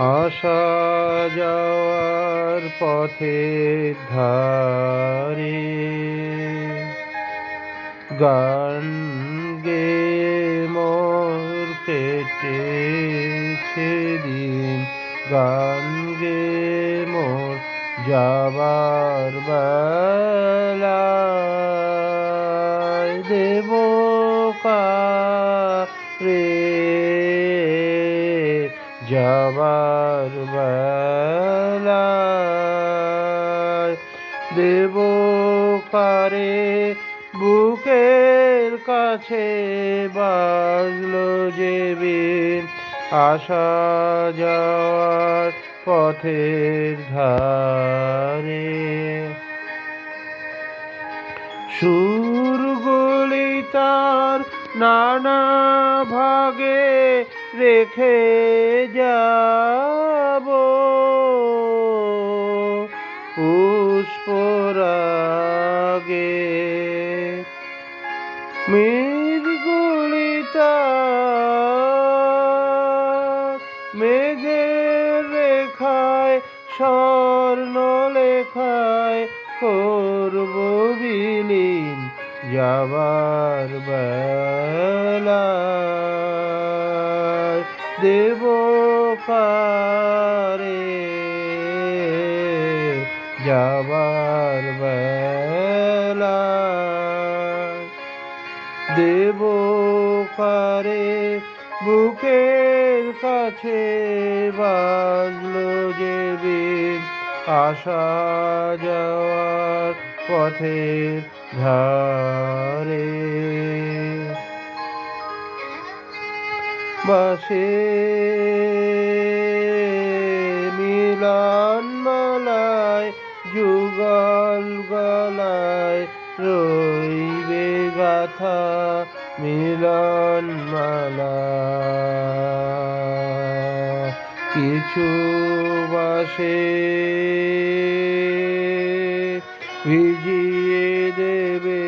আসা যাওয়ার পথের ধারে গান গে মোর কেটেছে দিন। গান গে মোর যাবার বেলায় দেব রে যাবার বেলায় দেব কারে বুকের কাছে বাজলো যে আসা যাওয়ার পথের ধারে সুরগুলি তার নানা ভাগে রেখে যাব। পুষ্পরাগে মেঘগুলি তার মেঘের রেখায় স্বর্ণ লেখায় করব বিলীন যাবার বেলায় দেব পারে। যাবার বেলায় দেব পারে। বুকের কাছে বাজলো যে আশা যাওয়ার পথের ধারে। বাসে মিলন মালায়, যুগল গলায় রইবে গাথা মিলন মালা। কিছু বাসে ভিজিয়ে দেবে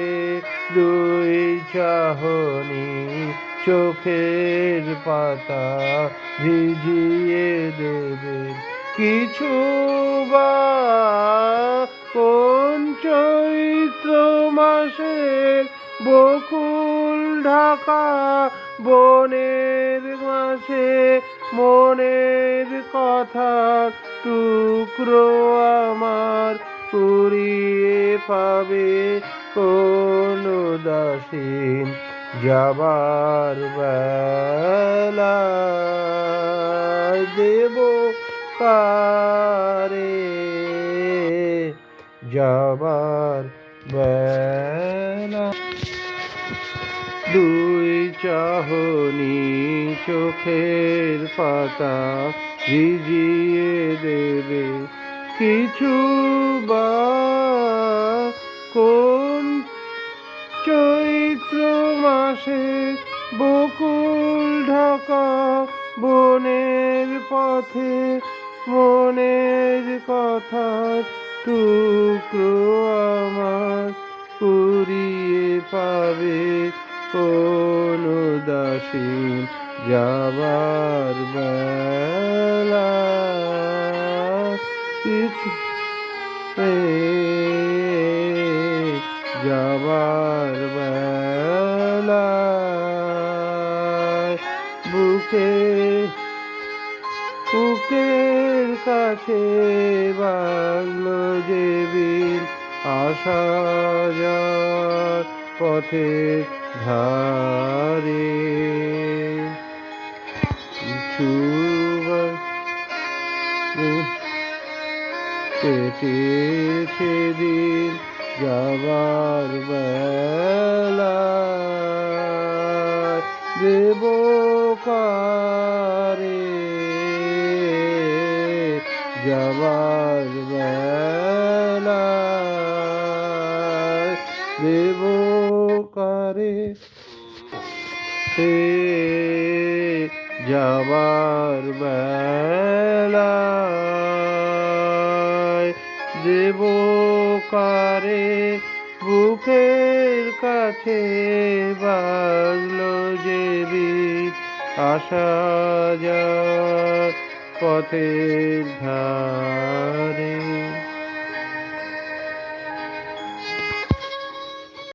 দুই চাহনি চোখের পাতা ভিজিয়ে দেবে। কিছু বা কোন চৈত্র মাসের বকুল ঢাকা বনের মাঝে মনের কথা টুকরো আমার কুড়িয়ে পাবে। কোন দাসীন যাবার বেলায় দেব কারে যাবার বেলা দুই চাহনি চোখের পাতা ভিজিয়ে দেবে। কিছু বা চৈত্র মাসে বকুল ঢাকা বনের পথে, মনের কথা টুকরো আমার কুড়িয়ে পাবে। কোন দাসী যাবার বেলা যাবার বেলা বুকে বুকের কাছে বাংলো যে বীর আসা যাওয়ার পথে ধারে। কিছু কেটেছে দিন যাবার বেলা, দেব কারে যাবার বেলা দেব কারে। হে যাবার বেলায় দেব কারে। বুকের কাছে বাজলো যে বীর আসা পথে ধারে।